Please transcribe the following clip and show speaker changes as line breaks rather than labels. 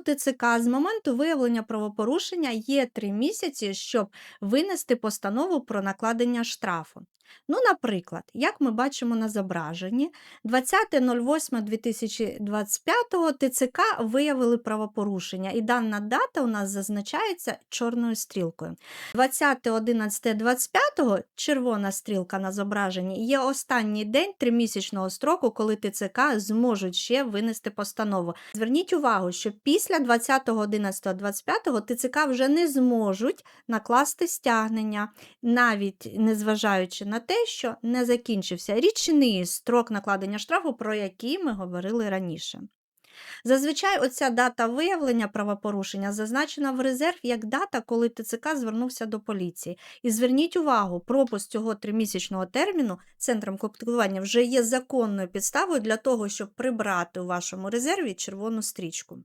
ТЦК з моменту виявлення правопорушення є 3 місяці, щоб винести постанову про накладення штрафу. Ну, наприклад, як ми бачимо на зображенні, 20.08.2025 ТЦК виявили правопорушення, і дана дата у нас зазначається чорною стрілкою. 20.11.25 червона стрілка на зображенні є останній день тримісячного строку, коли ТЦК зможуть ще винести постанову. Зверніть увагу, що після 20.11.25 ТЦК вже не зможуть накласти стягнення, навіть незважаючи на те, що не закінчився річний строк накладення штрафу, про який ми говорили раніше. Зазвичай оця дата виявлення правопорушення зазначена в резерв як дата, коли ТЦК звернувся до поліції. І зверніть увагу, пропуск цього тримісячного терміну центром комплектування вже є законною підставою для того, щоб прибрати у вашому резерві червону стрічку.